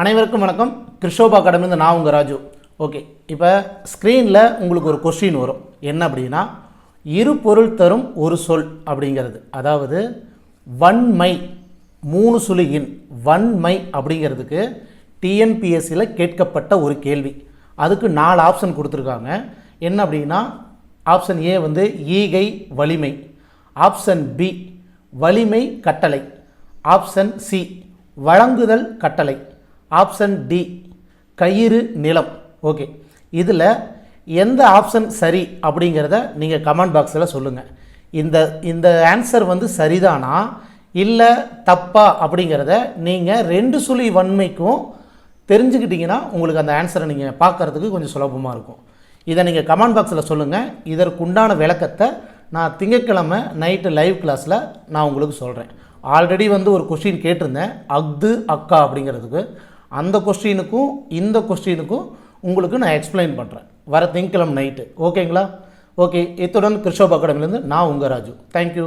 அனைவருக்கும் வணக்கம். கிருஷோபா அகாடமிலேருந்து நான் உங்கள் ராஜு. ஓகே இப்போ ஸ்க்ரீனில் உங்களுக்கு ஒரு கொஸ்டின் வரும். என்ன அப்படின்னா இரு பொருள் தரும் ஒரு சொல் அப்படிங்கிறது. அதாவது வன்மை மூணு சுழியின் வன்மை அப்படிங்கிறதுக்கு டிஎன்பிஎஸ்சியில் கேட்கப்பட்ட ஒரு கேள்வி. அதுக்கு நாலு ஆப்ஷன் கொடுத்துருக்காங்க. என்ன அப்படின்னா ஆப்ஷன் ஏ வந்து ஈகை வலிமை. ஆப்ஷன் பி வலிமை கட்டளை. ஆப்ஷன் சி வழங்குதல் கட்டளை. ஆப்ஷன் டி கயிறு நிலம். ஓகே. இதில் எந்த ஆப்ஷன் சரி அப்படிங்கிறத நீங்கள் கமெண்ட் பாக்ஸில் சொல்லுங்கள் இந்த இந்த ஆன்சர் வந்து சரிதானா? இல்லை தப்பா அப்படிங்கிறத நீங்கள் ரெண்டு சுழி வன்மைக்கும் தெரிஞ்சுக்கிட்டிங்கன்னா உங்களுக்கு அந்த ஆன்சரை நீங்கள் பார்க்கறதுக்கு கொஞ்சம் சுலபமாக இருக்கும். இதை நீங்கள் கமெண்ட் பாக்ஸில் சொல்லுங்கள் இதற்குண்டான விளக்கத்தை நான் திங்கட்கிழமை நைட்டு லைவ் கிளாஸில் நான் உங்களுக்கு சொல்கிறேன் ஆல்ரெடி வந்து ஒரு கொஸ்டின் கேட்டிருந்தேன். அக்து அக்கா அப்படிங்கிறதுக்கு. அந்த கொஸ்டினுக்கும் இந்த கொஸ்டினுக்கும் உங்களுக்கு நான் எக்ஸ்பிளைன் பண்ணுறேன் வர திங்கக்கிழமை நைட்டு ஓகேங்களா ஓகே இத்துடன் கிருஷோப் அகாடமிலேருந்து நான் உங்கள் ராஜு. தேங்க்யூ